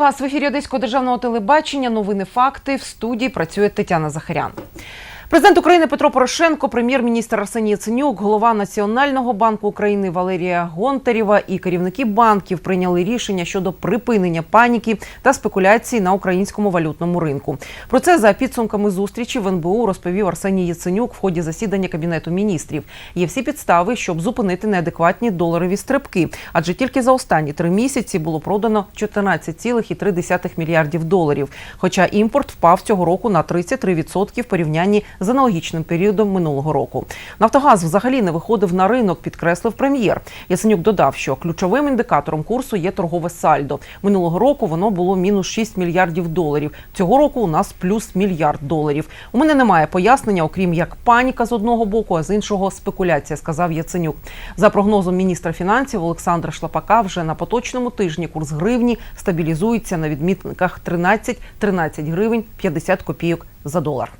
Вас в ефірі Одеського державного телебачення. Новини факти в студії працює Тетяна Захарян. Президент України Петро Порошенко, прем'єр-міністр Арсеній Яценюк, голова Національного банку України Валерія Гонтарєва і керівники банків прийняли рішення щодо припинення паніки та спекуляцій на українському валютному ринку. Про це за підсумками зустрічі в НБУ розповів Арсеній Яценюк в ході засідання кабінету міністрів. Є всі підстави, щоб зупинити неадекватні доларові стрибки, адже тільки за останні три місяці було продано 14,3 мільярдів доларів. Хоча імпорт впав цього року на 33% в порівнянні з аналогічним періодом минулого року. Нафтогаз взагалі не виходив на ринок, підкреслив прем'єр. Яценюк додав, що ключовим індикатором курсу є торгове сальдо. Минулого року воно було мінус 6 мільярдів доларів. Цього року у нас плюс мільярд доларів. У мене немає пояснення, окрім як паніка з одного боку, а з іншого спекуляція, сказав Яценюк. За прогнозом міністра фінансів Олександра Шлапака, вже на поточному тижні курс гривні стабілізується на відмітниках 13-13 гривень 50 копійок за долар.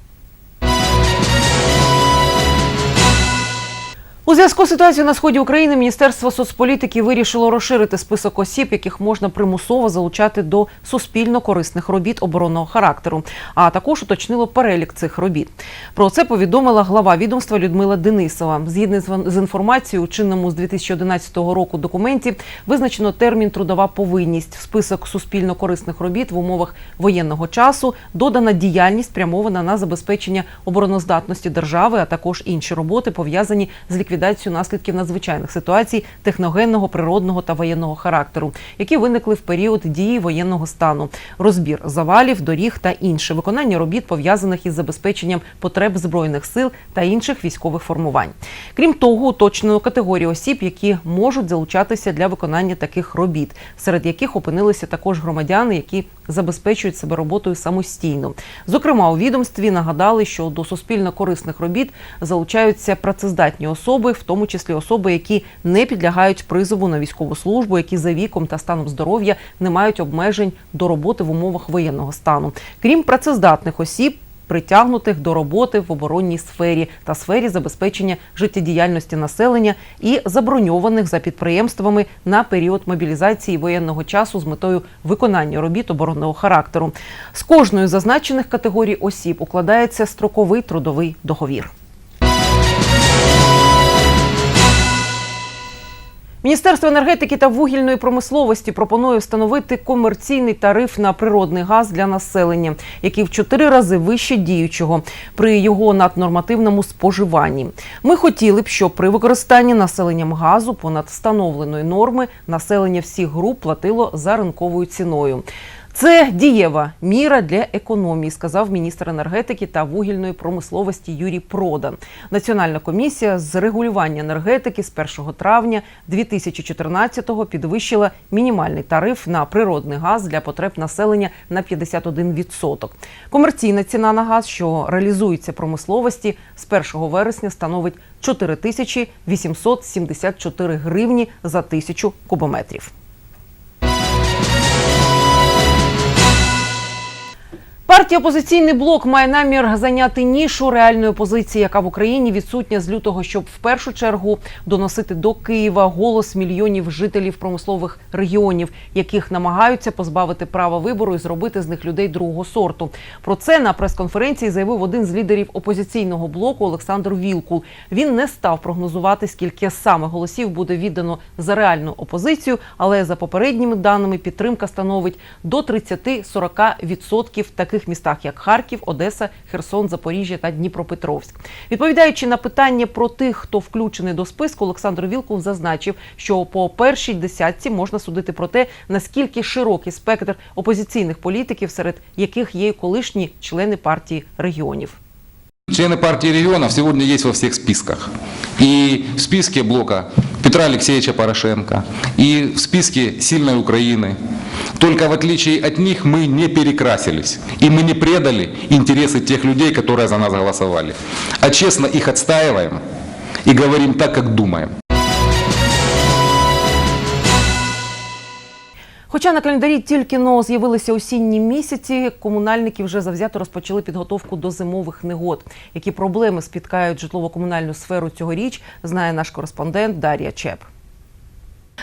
У зв'язку з ситуацією на сході України Міністерство соцполітики вирішило розширити список осіб, яких можна примусово залучати до суспільно корисних робіт оборонного характеру, а також уточнило перелік цих робіт. Про це повідомила глава відомства Людмила Денисова. Згідно з- інформацією, у чинному з 2011 року документі визначено термін трудова повинність. В список суспільно корисних робіт в умовах воєнного часу додана діяльність, спрямована на забезпечення обороноздатності держави, а також інші роботи пов'язані з ліквідацією наслідків надзвичайних ситуацій техногенного, природного та воєнного характеру, які виникли в період дії воєнного стану, розбір завалів, доріг та інше виконання робіт пов'язаних із забезпеченням потреб збройних сил та інших військових формувань. Крім того, уточнено категорію осіб, які можуть залучатися для виконання таких робіт, серед яких опинилися також громадяни, які забезпечують себе роботою самостійно. Зокрема, у відомстві нагадали, що до суспільно корисних робіт залучаються працездатні особи, в тому числі особи, які не підлягають призову на військову службу, які за віком та станом здоров'я не мають обмежень до роботи в умовах воєнного стану. Крім працездатних осіб. Притягнутих до роботи в оборонній сфері та сфері забезпечення життєдіяльності населення і заброньованих за підприємствами на період мобілізації воєнного часу з метою виконання робіт оборонного характеру. З кожною зазначених категорій осіб укладається строковий трудовий договір. Міністерство енергетики та вугільної промисловості пропонує встановити комерційний тариф на природний газ для населення, який в чотири рази вище діючого при його наднормативному споживанні. Ми хотіли б, щоб при використанні населенням газу понад встановленої норми населення всіх груп платило за ринковою ціною. Це дієва міра для економії, сказав міністр енергетики та вугільної промисловості Юрій Продан. Національна комісія з регулювання енергетики з 1 травня 2014-го підвищила мінімальний тариф на природний газ для потреб населення на 51%. Комерційна ціна на газ, що реалізується промисловості, з 1 вересня становить 4874 гривні за тисячу кубометрів. Партія опозиційний блок має намір зайняти нішу реальної опозиції, яка в Україні відсутня з лютого, щоб в першу чергу доносити до Києва голос мільйонів жителів промислових регіонів, яких намагаються позбавити права вибору і зробити з них людей другого сорту. Про це на прес-конференції заявив один з лідерів опозиційного блоку Олександр Вілкул. Він не став прогнозувати, скільки саме голосів буде віддано за реальну опозицію, але за попередніми даними підтримка становить до 30-40% в таких містах, як Харків, Одеса, Херсон, Запоріжжя та Дніпропетровськ. Відповідаючи на питання про тих, хто включений до списку, Олександр Вілкул зазначив, що по першій десятці можна судити про те, наскільки широкий спектр опозиційних політиків, серед яких є колишні члени партії регіонів. Члены партии регионов сегодня есть во всех списках. И в списке блока Петра Алексеевича Порошенко, и в списке сильной Украины. Только в отличие от них мы не перекрасились. И мы не предали интересы тех людей, которые за нас голосовали. А честно их отстаиваем и говорим так, как думаем. Хоча на календарі тільки но з'явилися осінні місяці, комунальники вже завзято розпочали підготовку до зимових негод. Які проблеми спіткають житлово-комунальну сферу цьогоріч, знає наш кореспондент Дар'я Чеп.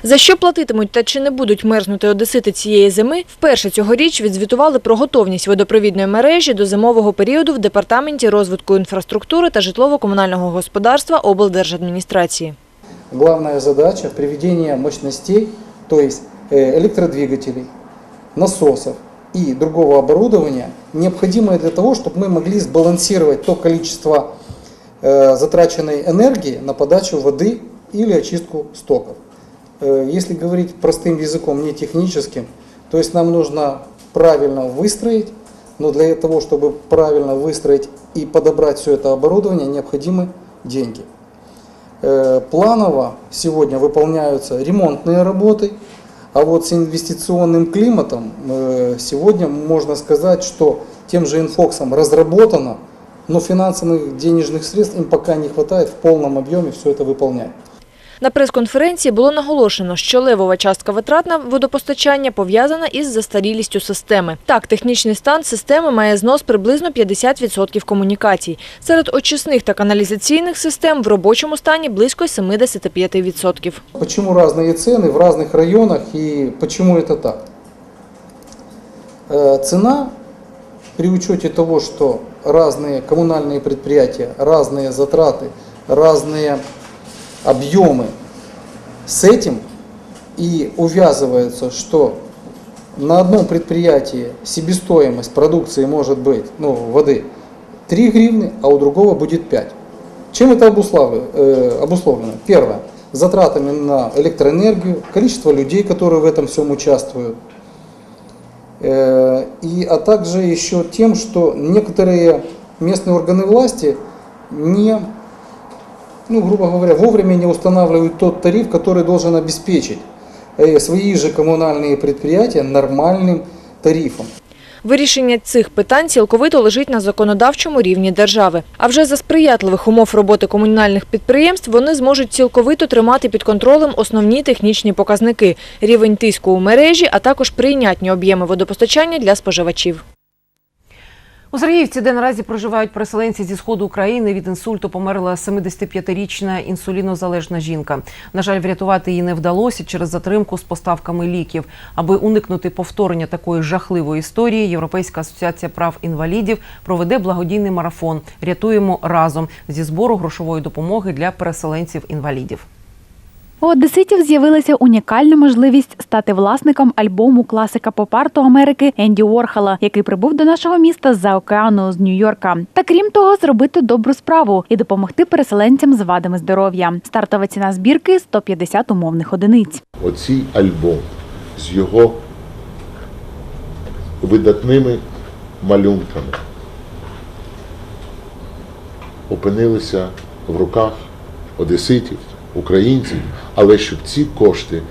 За що платитимуть та чи не будуть мерзнути одесити цієї зими, вперше цьогоріч відзвітували про готовність водопровідної мережі до зимового періоду в Департаменті розвитку інфраструктури та житлово-комунального господарства облдержадміністрації. Главная задача – приведение мощностей, то есть э, электродвигателей, насосов и другого оборудования, необходимое для того, чтобы мы могли сбалансировать то количество э, затраченной энергии на подачу воды или очистку стоков. Э, Если говорить простым языком, не техническим, то есть нам нужно правильно выстроить, но для того, чтобы правильно выстроить и подобрать все это оборудование, необходимы деньги. Э, Планово сегодня выполняются ремонтные работы, а вот с инвестиционным климатом э, сегодня можно сказать, что тем же инфоксом разработано, но финансовых денежных средств им пока не хватает в полном объеме все это выполнять. На прес-конференції було наголошено, що левова частка витрат на водопостачання пов'язана із застарілістю системи. Так, технічний стан системи має знос приблизно 50% комунікацій. Серед очисних та каналізаційних систем в робочому стані близько 75%. Почему разные цены в разных районах и почему это так? Э, Цена при учете того, что разные коммунальные предприятия, разные затраты, разные объемы с этим и увязывается, что на одном предприятии себестоимость продукции может быть, ну, воды 3 гривны, а у другого будет 5. Чем это э, обусловлено? Первое. Затратами на электроэнергию, количество людей, которые в этом всем участвуют. Э, И, а также еще тем, что некоторые местные органы власти не, ну, грубо говоря, вовремя не устанавливают тот тариф, который должен обеспечить э, свои же коммунальные предприятия нормальным тарифом. Вирішення цих питань цілковито лежить на законодавчому рівні держави. А вже за сприятливих умов роботи комунальних підприємств вони зможуть цілковито тримати під контролем основні технічні показники – рівень тиску у мережі, а також прийнятні об'єми водопостачання для споживачів. У Сергіївці, де наразі проживають переселенці зі сходу України, від інсульту померла 75-річна інсулінозалежна жінка. На жаль, врятувати її не вдалося через затримку з поставками ліків. Аби уникнути повторення такої жахливої історії, Європейська асоціація прав інвалідів проведе благодійний марафон Рятуємо разом зі збору грошової допомоги для переселенців-інвалідів. У одеситів з'явилася унікальна можливість стати власником альбому класика поп-арту Америки Енді Уорхола, який прибув до нашого міста з-за океану з Нью-Йорка. Та крім того, зробити добру справу і допомогти переселенцям з вадами здоров'я. Стартова ціна збірки 150 умовних одиниць. оцій альбом з його видатними малюнками опинилися в руках одеситів, українців, але щоб ці кошти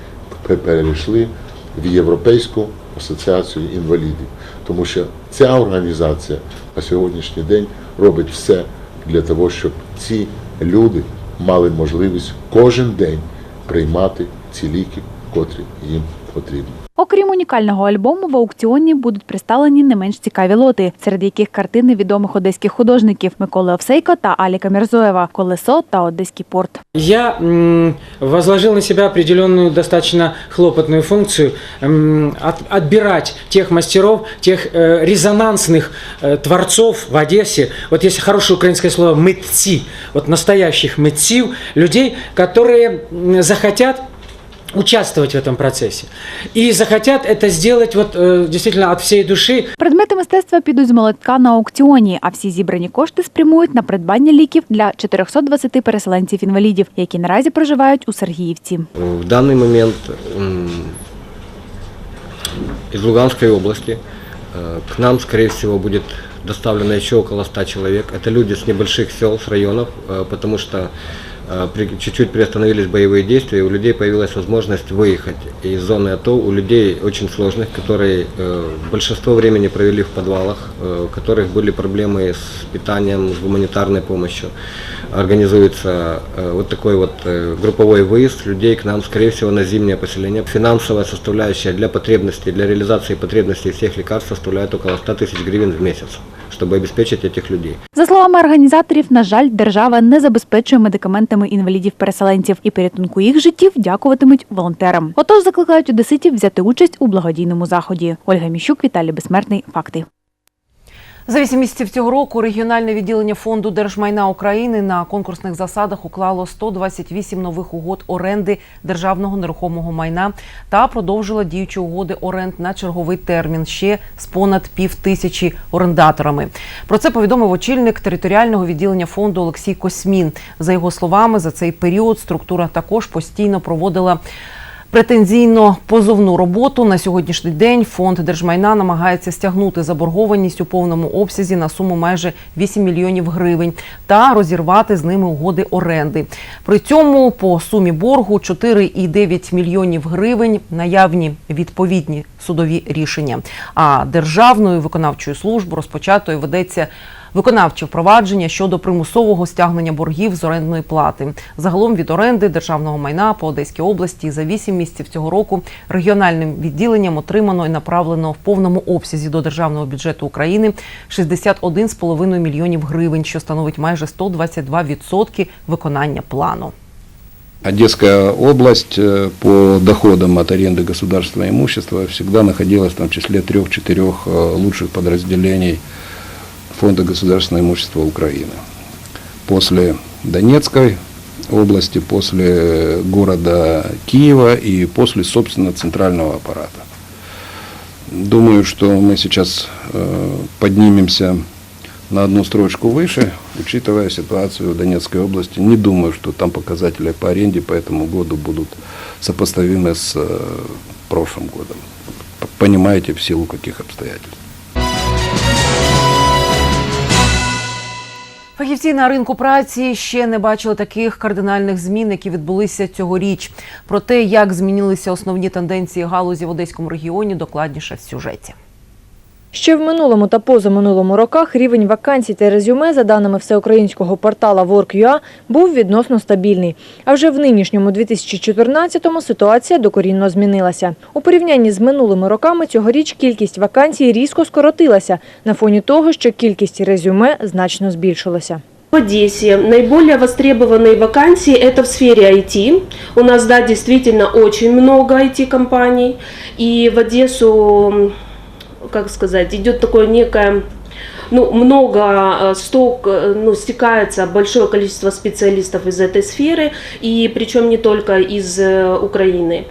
перейшли в Європейську асоціацію інвалідів. Тому що ця організація на сьогоднішній день робить все для того, щоб ці люди мали можливість кожен день приймати ці ліки, котрі їм потрібні. Окрім унікального альбому, в аукціоні будуть представлені не менш цікаві лоти, серед яких картини відомих одеських художників Миколи Овсейко та Аліка Мірзоєва, Колесо та Одеський порт. Я м, возложил на себя определенную достаточно хлопотную функцию м, от- отбирать тех мастеров, тех э, резонансных э, творцов в Одессе. Вот есть хорошее украинское слово «мытци», вот настоящих мытців, людей, которые м, захотят участвовать в этом процессе. И захотят это сделать вот э, действительно от всей души, Предмети мистецтва підуть з молотка на аукціоні, а всі зібрані кошти спрямують на придбання ліків для 420 переселенців-інвалідів, які наразі проживають у Сергіївці. В данный момент м, из Луганской области э, к нам, скорее всего, будет доставлено еще около 100 человек. Это люди с небольших сел, с районов, э, потому что э, при- чуть-чуть приостановились боевые действия, у людей появилась возможность выехать из зоны АТО. У людей очень сложных, которые э, большинство времени провели в подвалах, э, у которых были проблемы с питанием, с гуманитарной помощью. Организуется э, вот такой вот э, групповой выезд людей к нам, скорее всего, на зимнее поселение. Финансовая составляющая для потребностей, для реализации потребностей всех лекарств составляет около 100 тысяч гривен в месяц. Чтобы обеспечить этих людей. За словами організаторів, на жаль, держава не забезпечує медикаментами інвалідів-переселенців і порятунку їх життів дякуватимуть волонтерам. Отож закликають одеситів взяти участь у благодійному заході. Ольга Міщук, Віталій Безсмертний. Факти. За вісім місяців цього року регіональне відділення фонду держмайна України на конкурсних засадах уклало 128 нових угод оренди державного нерухомого майна та продовжило діючі угоди оренд на черговий термін ще з понад пів тисячі орендаторами. Про це повідомив очільник територіального відділення фонду Олексій Космін. За його словами, за цей період структура також постійно проводила. Претензійно позовну роботу на сьогоднішній день фонд держмайна намагається стягнути заборгованість у повному обсязі на суму майже 8 мільйонів гривень та розірвати з ними угоди оренди. При цьому по сумі боргу 4,9 мільйонів гривень наявні відповідні судові рішення. А державною виконавчою службою розпочатою ведеться виконавче впровадження щодо примусового стягнення боргів з орендної плати. Загалом від оренди державного майна по Одеській області за 8 місяців цього року регіональним відділенням отримано і направлено в повному обсязі до державного бюджету України 61,5 мільйонів гривень, що становить майже 122% виконання плану. Одесская область э, по доходам от аренды государственного имущества всегда находилась там, в числе трех-четырех э, лучших подразделений Фонда государственного имущества Украины. После Донецкой области, после города Киева и после, собственно, центрального аппарата. Думаю, что мы сейчас э, поднимемся на одну строчку выше, учитывая ситуацию в Донецкой области. Не думаю, что там показатели по аренде по этому году будут сопоставимы с э, прошлым годом. Понимаете, в силу каких обстоятельств. Фахівці на ринку праці ще не бачили таких кардинальних змін, які відбулися цьогоріч. Про те, як змінилися основні тенденції галузі в одеському регіоні, докладніше в сюжеті. Ще в минулому та позаминулому роках рівень вакансій та резюме, за даними всеукраїнського портала Work.ua, був відносно стабільний. А вже в нинішньому 2014-му ситуація докорінно змінилася. У порівнянні з минулими роками цьогоріч кількість вакансій різко скоротилася на фоні того, що кількість резюме значно збільшилася. В Одессе наиболее востребованные вакансии это в сфере IT. У нас, да, действительно очень много IT-компаний. И в Одессу, как сказать, идет такое некое ну, много э, сток, э, ну, стекается большое количество специалистов из этой сферы, и причем не только из э, Украины.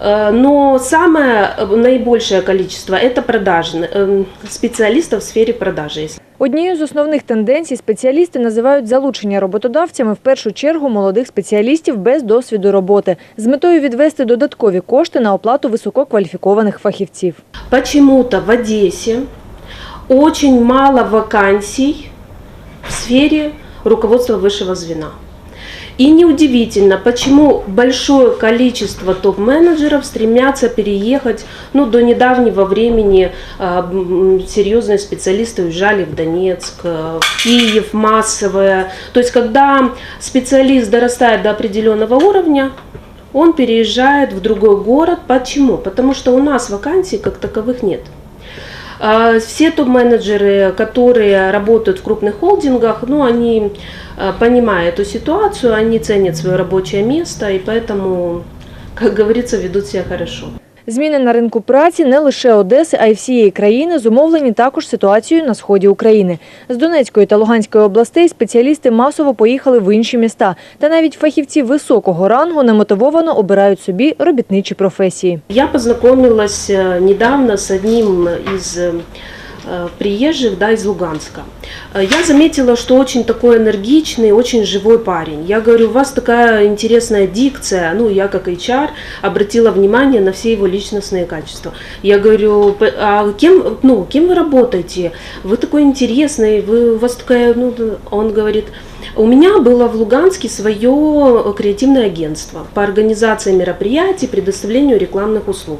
Э, Но самое э, наибольшее количество это продажи, э, специалистов в сфере продажи. если Однією з основних тенденцій спеціалісти називають залучення роботодавцями в першу чергу молодих спеціалістів без досвіду роботи з метою відвести додаткові кошти на оплату висококваліфікованих фахівців. Почему-то в Одессе очень мало вакансий в сфере руководства высшего звена. И неудивительно, почему большое количество топ-менеджеров стремятся переехать, ну, до недавнего времени э, серьезные специалисты уезжали в Донецк, э, в Киев массовые. То есть, когда специалист дорастает до определенного уровня, он переезжает в другой город. Почему? Потому что у нас вакансий как таковых нет. А, Все топ-менеджеры, которые работают в крупных холдингах, ну, они, а, понимая эту ситуацию, они ценят свое рабочее место, и поэтому, как говорится, ведут себя хорошо. Зміни на ринку праці не лише Одеси, а й всієї країни зумовлені також ситуацією на сході України. З Донецької та Луганської областей спеціалісти масово поїхали в інші міста. Та навіть фахівці високого рангу немотивовано обирають собі робітничі професії. Я познайомилася э, недавно з одним из э, приезжих да, из Луганска. Э, Я заметила, что очень такой энергичный, очень живой парень. Я говорю, у вас такая интересная дикция. Ну, я как HR обратила внимание на все его личностные качества. Я говорю, «П- а кем, ну, кем вы работаете? Вы такой интересный, вы, у вас такая, ну, он говорит, у меня было в Луганске свое креативное агентство по организации мероприятий, предоставлению рекламных услуг.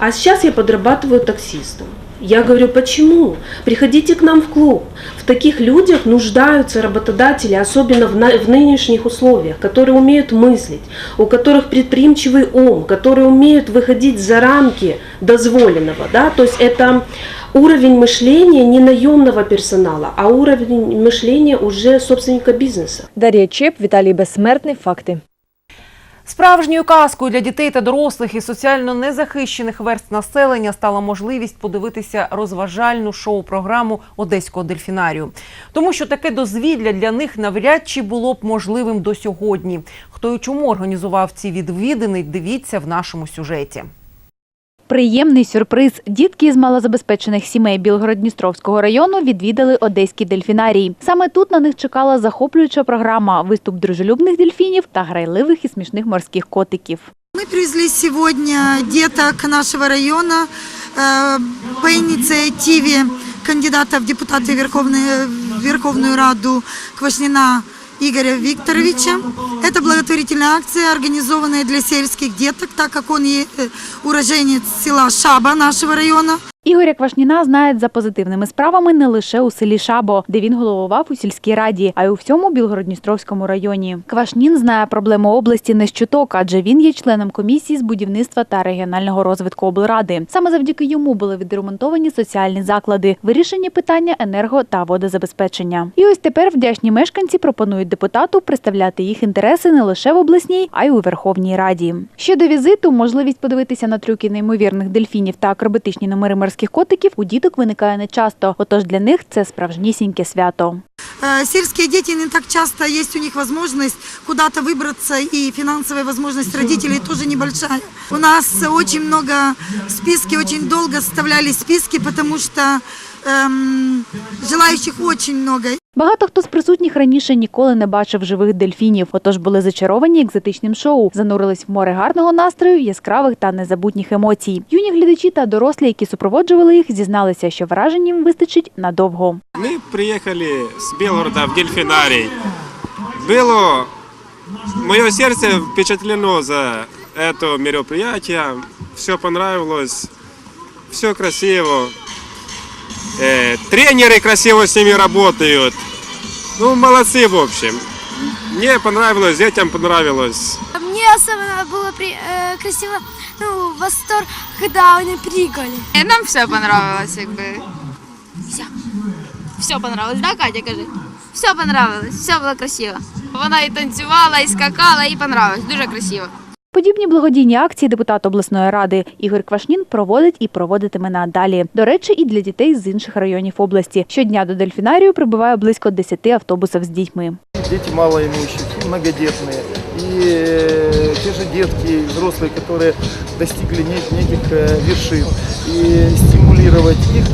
А сейчас я подрабатываю таксистом. Я говорю, почему? Приходите к нам в клуб. В таких людях нуждаются работодатели, особенно в, на- в нынешних условиях, которые умеют мыслить, у которых предприимчивый ум, которые умеют выходить за рамки дозволенного. Да? То есть это уровень мышления не наемного персонала, а уровень мышления уже собственника бизнеса. Дар'я Чеп, Віталій Безсмертний. Факти. Справжньою казкою для дітей та дорослих і соціально незахищених верств населення стала можливість подивитися розважальну шоу-програму Одеського дельфінарію. Тому що таке дозвілля для них навряд чи було б можливим до сьогодні. Хто і чому організував ці відвідини, дивіться в нашому сюжеті. Приємний сюрприз. Дітки із малозабезпечених сімей Білгород-Дністровського району відвідали Одеський дельфінарій. Саме тут на них чекала захоплююча програма, виступ дружелюбних дельфінів та грайливих і смішних морських котиків. Мы привезли сегодня деток нашего района э, по инициативе кандидата в депутаты Верховной, в Верховную Раду Квашнина Игоря Викторовича. Это благотворительная акция, организованная для сельских деток, так как он э, уроженец села Шаба нашего района. Ігоря Квашніна знають за позитивними справами не лише у селі Шабо, де він головував у сільській раді, а й у всьому Білгородністровському районі. Квашнін знає проблему області не з чуток, адже він є членом комісії з будівництва та регіонального розвитку облради. Саме завдяки йому були відремонтовані соціальні заклади, вирішені питання енерго та водозабезпечення. І ось тепер вдячні мешканці пропонують депутату представляти їх інтереси не лише в обласній, а й у Верховній Раді. Щодо візиту, можливість подивитися на трюки неймовірних дельфінів та акробатичні номери морських котиків у діток виникає нечасто. Отож для них це справжнісіньке свято. Э, Сельские дети не так часто есть у них возможность куда-то выбраться, и финансовая возможность родителей тоже небольшая. У нас очень много списки, очень долго составляли списки, потому что эм, желающих очень много. Багато хто з присутніх раніше ніколи не бачив живих дельфінів, отож були зачаровані екзотичним шоу, занурились в море гарного настрою, яскравих та незабутніх емоцій. Юні глядачі та дорослі, які супроводжували їх, зізналися, що вражень їм вистачить надовго. Мы приехали с Белгорода в дельфинарий. Было мое сердце впечатлено за это мероприятие. Все понравилось, все красиво. Э, тренеры красиво с ними работают. Ну, молодцы, в общем. Мне понравилось, детям понравилось. Мне особенно было при- э, красиво, ну, восторг, когда они прыгали. Нам все понравилось, якби. Все. Все понравилось, да, Катя, кажи? Все понравилось, все було красиво. Вона і танцювала, і скакала, і понравилось. Дуже красиво. Подібні благодійні акції депутат обласної ради Ігор Квашнін проводить і проводитиме надалі. До речі, і для дітей з інших районів області. Щодня до дельфінарію прибуває близько 10 автобусів з дітьми. дети малоимущих, и многодетные, и э, те же детки, и взрослые, которые достигли не- неких э, вершин, и стимулировать их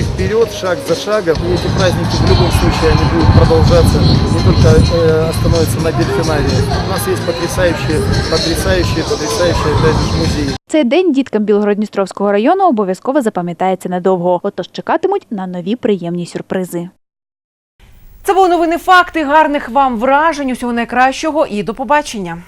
идти вперед, шаг за шагом. И эти праздники в любом случае они будут продолжаться, не только э, остановятся на дельфинарии. У нас есть потрясающие, потрясающие, потрясающие опять же, музеи. Цей день діткам Білгород-Дністровського району обов'язково запам'ятається надовго. Отож чекатимуть на нові приємні сюрпризи. Це були новини факти. Гарних вам вражень. Усього найкращого і до побачення.